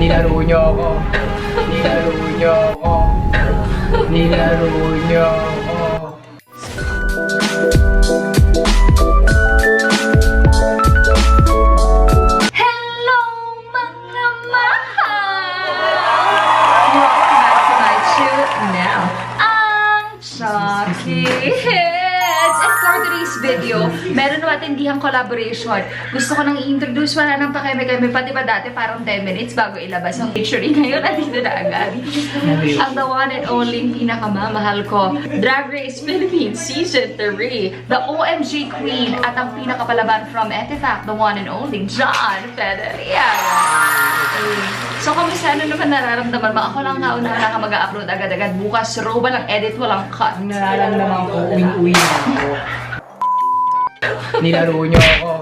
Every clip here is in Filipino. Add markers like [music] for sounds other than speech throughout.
Nilaro niyo ako. Nilaro niyo ako. Nilaro niyo ako. Hello, And for today's video, meron naman tindihang collaboration. Gusto ko nang i-introduce, wala nang pakeme-keme pa, di ba dati parang 10 minutes bago ilabas ang picture. Ngayon, [laughs] nandito na agad. Ang the one and only pinakamamahal ko, Drag Race Philippines Season 3, the OMG Queen, at ang pinakapalaban from Etifact, the one and only John Federico. So, kamusta ano naman nararamdaman mo? Ako lang nga una na mag-upload agad-agad. Bukas, raw walang edit, walang cut. Nararamdaman ko, uwing-uwi na ako. Nilaro niyo ako.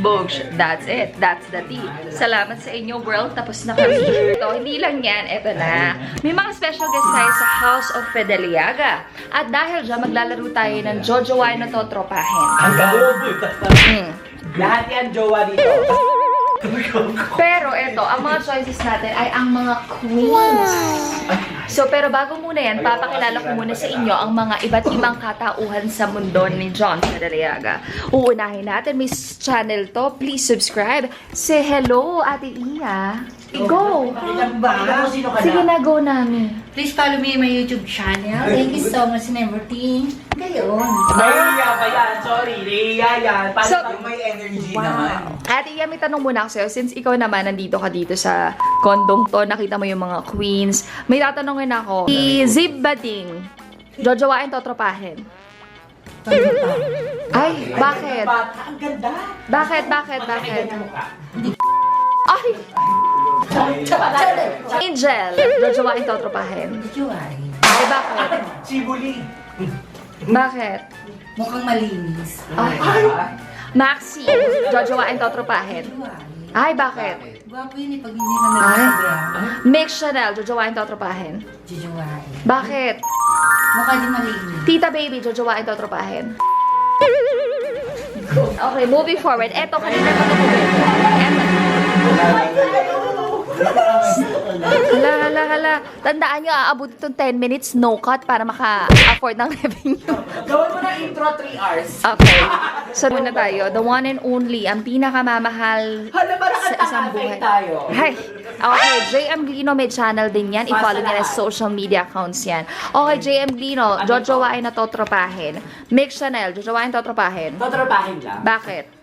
Bogs, that's it. That's the tea. Salamat sa inyo, world. Tapos na kami. Ito, hindi lang yan. Ito na. May mga special guest tayo sa House of Fedeliaga. At dahil dyan, maglalaro tayo ng Jojo Why na totropahin. Ang Hmm. Lahat yan jowa dito. Pero ito, ang mga choices natin ay ang mga queens. So, pero bago muna yan, papakilala ko muna sa inyo ang mga iba't ibang katauhan sa mundo ni John Federiaga. Uunahin natin, Miss Channel to. Please subscribe. Say hello, Ate Iya. Go! Ba? Sino ka Sige na? na, go namin. Please follow me in my YouTube channel. Thank you so much and everything. Gayon. Nahiya ba yan? Sorry, nahiya yan. Paano So- may energy naman? Ate Iya, may tanong muna ako sa'yo. Since ikaw naman nandito ka dito sa kondong to, nakita mo yung mga queens, may tatanungin ako. Si Zib Bading, jojowain to tropahin. Ay, bakit? Bata, ang ganda. Bakit, bakit, bakit? Ang mukha. Ay! Angel, jojowain to tropahin. Joy. Ay, bakit? Sibuli. Bakit? Mukhang malinis. Ay, Maxi, jojowain to tropahin. Ay, bakit? Gwapo yun eh pag hindi na Ay. nagsasabi. Mix Chanel, jojowain to tropahin. Jojoy. Bakit? Mukha din malinis. Tita Baby, jojowain to tropahin. Okay, moving forward. Eto, kanina pa ito Eto. Hala, hala, hala. Tandaan nyo, aabot itong 10 minutes, no cut, para maka-afford ng [laughs] revenue. Gawin mo na intro 3 hours. Okay. So, muna tayo. The one and only, ang pinakamamahal Hala, parang sa isang buhay. tayo. Hi! Okay, JM Glino may channel din yan. I-follow niya na social media accounts yan. Okay, JM Glino, Ano Jojowain na totropahin. Mix Chanel, Jojowain totropahin. Totropahin lang. Bakit?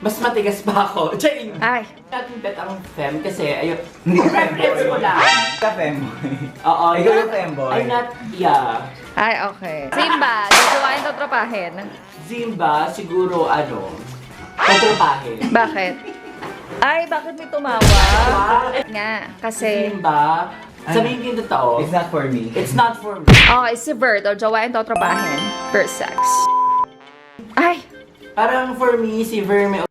Mas matigas pa ako. [laughs] Chain! Ay, Natin bet ang fem kasi ayun. [laughs] Hindi ka Preference ko lang. Ka femboy. Oo. Ikaw yung femboy. I'm not, yeah. ay, okay. Simba, Jojowain totropahin. Zimba, siguro ano, totropahin. Bakit? Ay, bakit may tumawa? Nga, kasi... Zimba, sabihin ko yung totoo, It's not for me. it's not for me. Okay, si Bert, o Jojowain totropahin. First sex. Ay, Parang for me, si Verme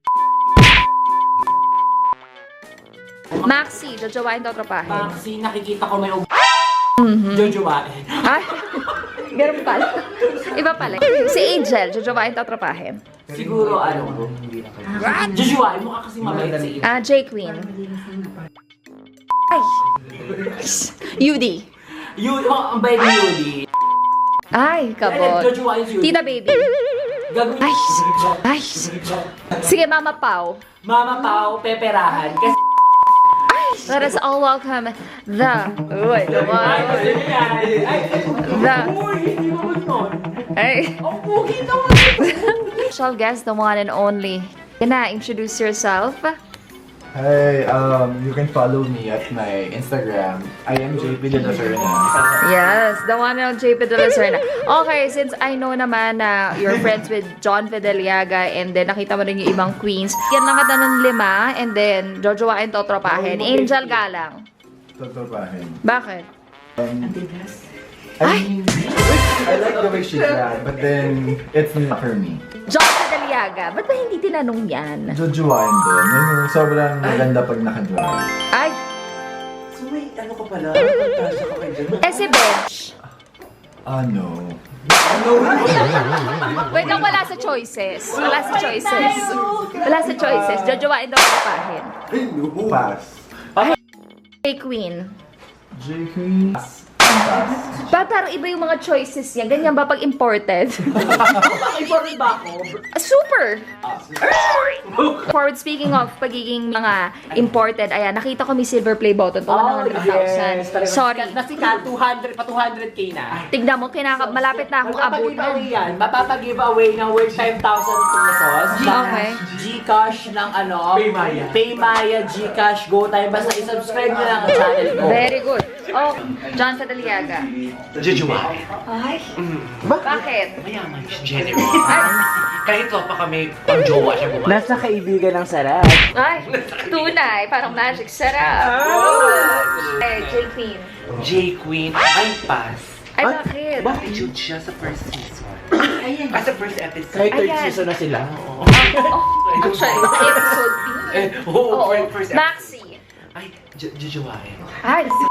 Maxi, Jojowain totropahin. Maxi, nakikita ko may ug... Mhm. Jojowain. Ay, [laughs] ganun pala. Iba pala. Si Angel, Jojowain totropahin. Siguro ano, Jojowain, mukha kasi mabait si Ina. Ah, J Queen. Ay. Yudi. Yun, oh, ang bait ni Yudi. Ay, kabot. Jojowain si Yudi. Tita Baby. Gagawin Ay. Ay. Sige, Mama Pau. Mama Pao, peperahan. Kasi... Let us all welcome the... Uy, the Ay, one. kasi yan. Ay, The... Uy, hindi mo nun. Ay. Ang pugi [laughs] naman. Special guest, the one and only. Yan na, introduce yourself. Hi, um, you can follow me at my Instagram. I am JP De La Serna. Yes, the one and JP De La Serna. Okay, since I know naman na you're friends with John Fideliaga and then nakita mo rin yung ibang queens, yan lang kita ng lima and then Jojowain Totropahin. Angel Galang. Totopahin. Bakit? Um, I mean, I like the way she drag, but then it's not for me. Fideliaga. Ba't ba hindi tinanong yan? Jojowain din. Yun yung sobrang maganda pag nakadrag. Ay, So wait, ano ka pala? Pagkasya ka kay eh si Bench. Ah, no. Wait lang, wala sa choices. Wala sa choices. Wala sa choices. Jojowain Totropahin. Pass. J Queen. J Queen. Ba, parang iba yung mga choices niya. Ganyan ba pag imported? [laughs] Important ba ako? Super! [laughs] Forward speaking of pagiging mga imported, ayan, nakita ko may silver play button pa, 100,000. Oh, talaga. Sorry. Nasikat, 200 pa 200k na. Tignan mo, kinaka, malapit na akong Magpapag-giveaway abutan. yan. Mapapag-giveaway ng worth 5,000 pesos. Okay. Gcash ng ano? Paymaya. Paymaya, Gcash, GoTime. Basta isubscribe nyo lang ang channel ko. Very good. Oh, John Fadaliaga. Jujuwa. Ay, bakit? Mayaman siya, generous. Kahit pa kami, pang jowa siya gumawa. Nasa kaibigan ng sarap. Ay, tunay. Parang magic sarap. Eh, J Queen. J Queen, ay pass. Ay, bakit? Attitude siya sa first season. Ayan. Ah, sa first episode. Kahit third Ayan. season na sila. Oh, actually, sa episode B. [laughs] Eh, oo, Oo. first, episode. Maxi. Ay, Ju- Jujuwain. Ay, si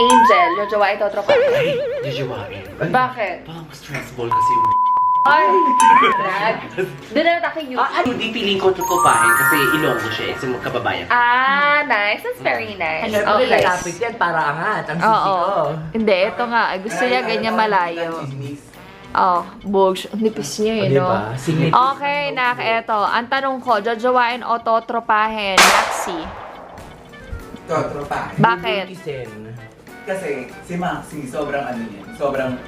Angel, jojowa ito tropa. Ay, Jujuwain. Bakit? Parang stressful kasi yung Ay, drag. Doon na natin yung... Ah, ano, di piling ko tutupahin kasi ilonggo siya eh, sa mga kababayan. Ah, nice. That's very nice. Ano, okay. Okay. lalapit yan para angat. Ang sisi ko. Hindi, ito nga. Gusto niya ganyan malayo. Oh, bugs. Nipis niya eh, Di no? ba? Sige. Okay, nak, eto. Ang tanong ko, jojowain o totropahin? Maxi. Totropa. Bakit? Isin. Kasi si Maxi, sobrang ano yan, sobrang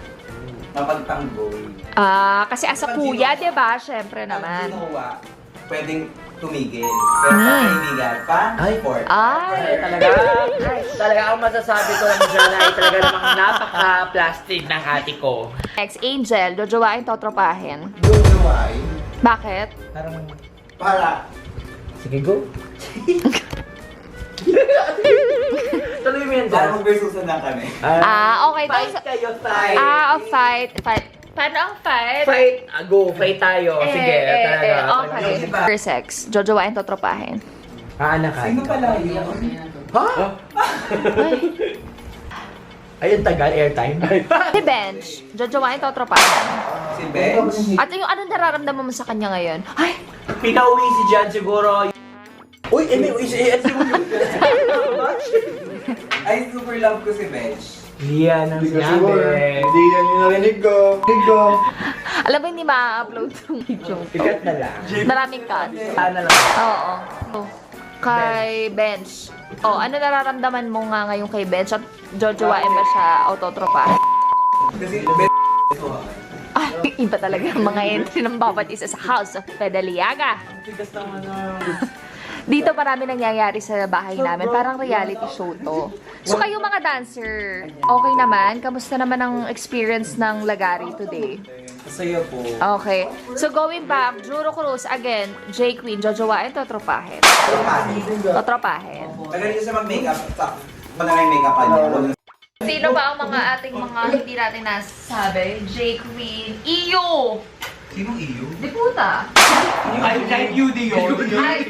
mapagtanggol. Ah, kasi as a kuya, di ba? Siyempre Pag naman. ginawa, pwedeng tumigil. Pero Hmm. pag kaibigan, pa, Ay. support. Ay, Talaga, talaga ang masasabi ko lang dyan ay talaga namang napaka-plastic ng ate ko. next, Angel, jojowain totropahin. Jojoy, Bakit? Parang, para sige go. [laughs] Tuloy mo yan dyan. parang versusan na kami. Ah, okay. Fight Tapos- kayo, fight. Ah, oh, fight. Fight. Paano ang fight? Fight, ah, go, fight tayo. Eh, Sige, eh, talaga. eh, okay. Yung iba. For sex, jojowain totropahin. Aanakan. Sino pala yun? Ha? Ay, ang tagal, airtime. Si Bench, jojowain totropahin. Si Bench? At yung anong nararamdaman mo sa kanya ngayon? Ay, Pinauwi si Jan siguro. Uy, eh, may is eh, ito yung Ay, super love ko si Bench. Lian ang Hindi ko sure. sinabi. Hindi yan yung narinig ko. Narinig ko. [laughs] alam mo hindi ma-upload yung [laughs] video. Sikat na lang. Maraming cuts. Sana lang. Oo. Oh, Kay Bench. Oh, ano nararamdaman mo nga ngayon kay Bench? At jojowain ba siya o totropahin? Kasi Bench Ah, [laughs] iba talaga ang mga entry ng bawat isa sa House of Pedaliaga. Dito marami nangyayari sa bahay namin. Parang reality show to. So kayo mga dancer, okay naman? Kamusta naman ang experience ng Lagari today? Masaya po. Okay. So going back, Juro Cruz, again, J Queen, jojowain, totropahin. Totropahin. Totropahin. Magaling siya mag-makeup. Yung make-up niya. Sino ba ang mga ating mga hindi natin nasabi? J Queen, iyo! Sinong iyo? Di puta. Ay, kahit you di yun. Ay,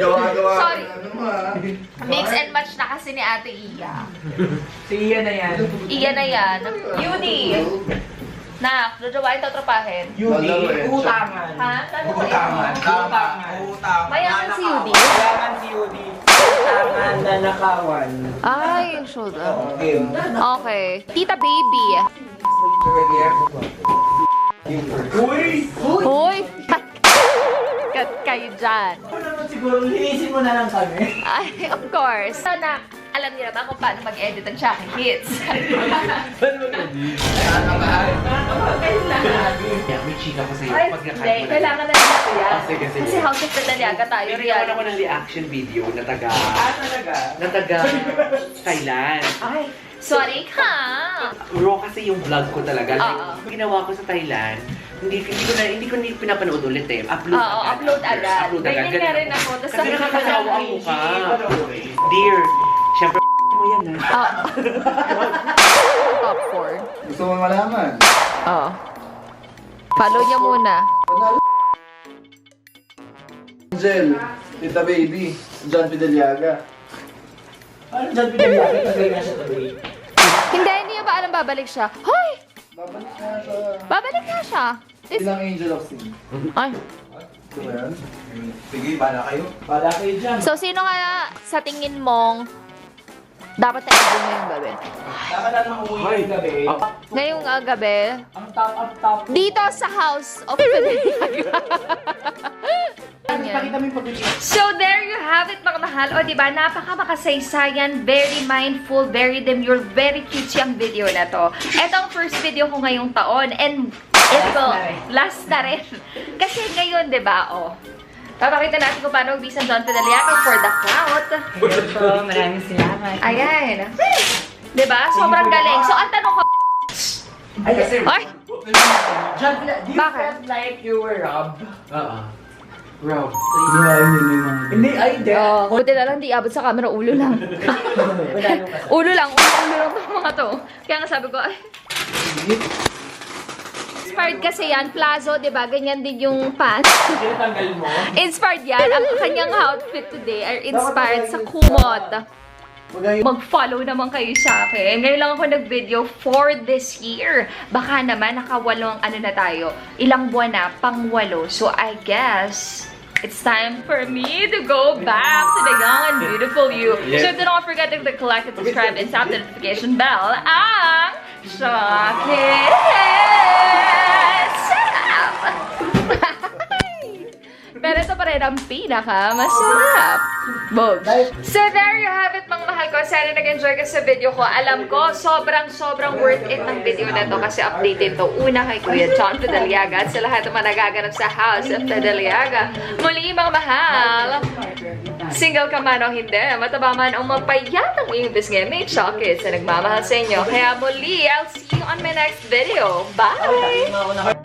Gawa-gawa. Sorry. Ano mo ah. mix and match na kasi ni Ate Iya. Si Ian na yan. Iya na yan. Yuni! Nak, jojowain totropahin. Lalaroin siya. Utangan. Ha? Ano ba Utangan. yun? Tama. Utangan. Mayaman si Yudi. Kailangan si Yudi. Utangan na nakawan. Ay, yung shoulder. Okay. Okay. Tita Baby. Uy! Hoy! Kat kayo dyan. Ako naman siguro, linisin mo na lang kami. Ay, of course. So, nak, alam niyo na ba kung paano mag-edit ang Chucky Hits? [laughs] Yeah, may chika ko sa'yo. Ay, hindi. mo na. Kailangan na rin ito yan. Ah, sige, sige. Kasi House of Pedaliaga tayo, Bigyan ako reality. ng reaction video na taga, Ah, talaga? na taga [laughs] Thailand. Ay, sorry ka. Raw kasi yung vlog ko talaga. Like, Oo. ginawa ko sa Thailand, hindi, hindi ko na hindi ko ni pinapanood ulit eh. Upload Oo, agad. upload agad. Upload agad. Ganyan nga rin ako. Tapos Kasi sabi ko mukha. Dear, syempre [laughs] mo yan ah. Ah. [laughs] Top 4. Gusto mo malaman? Oo. Follow niya muna. Angel, Tita Baby, John Fideliaga. Ano dyan pinagyakin? Tagay na siya tuloy. Hindi, hindi niya ba alam babalik siya? Hoy! Babalik na siya. Babalik na siya. Is- Ilang Angel of Sin. Ay. Ito ba yan? Sige, bala kayo. Bala kayo dyan. So, sino kaya sa tingin mong dapat na i ngayong gabi? Dapat natin umuwi ngayong gabi. Ngayong uh, gabi, Ang top of top. dito sa House of Fideliaga. [laughs] Pakita mo yung. So there you have it mga mahal. O diba, napaka makasaysayan, very mindful, very demure, very cute yung video na to. Ito ang first video ko ngayong taon and ito, last na rin. Kasi ngayon, diba, oh, Papakita natin kung paano mag-Bisan John Fideliaco for the clout. So, maraming salamat. Ayan. Diba? Sobrang galing. So, ang tanong ko, Ay, kasi... ay, John, do you Bakit? felt like you were robbed? Oo. Rob. Yeah, yun yun yung... Hindi, ay, hindi. Oh, buti na lang di abot sa camera, [laughs] ulo lang. ulo lang, ulo, ulo lang to mga to. Kaya nga sabi ko, ay. Inspired kasi yan, plazo, di ba? Ganyan din yung pants. Tinatanggal mo. Inspired yan. Ang kanyang outfit today are inspired sa kumot. Mag-follow naman kayo sa akin. Ngayon lang ako nag-video for this year. Baka naman nakawalong ano na tayo. Ilang buwan na, pangwalo. So I guess it's time for me to go back to the young and beautiful you. So do not forget to click like and subscribe and tap the notification bell. Ang Shockhead! Pero ito pa rin ang pinaka-masarap. Bogs. So there you have it mga mahal ko. Sana nag-enjoy ka sa video ko. Alam ko, sobrang sobrang worth it ng video na to kasi updated to. Una kay Kuya John Fideliaga at sa lahat ng mga nagaganap sa House of Fideliaga. Muli mga mahal, single ka man o hindi, mataba man o mapayat ang iyong bisngay, may chocolates na nagmamahal sa inyo. Kaya muli, I'll see you on my next video. Bye!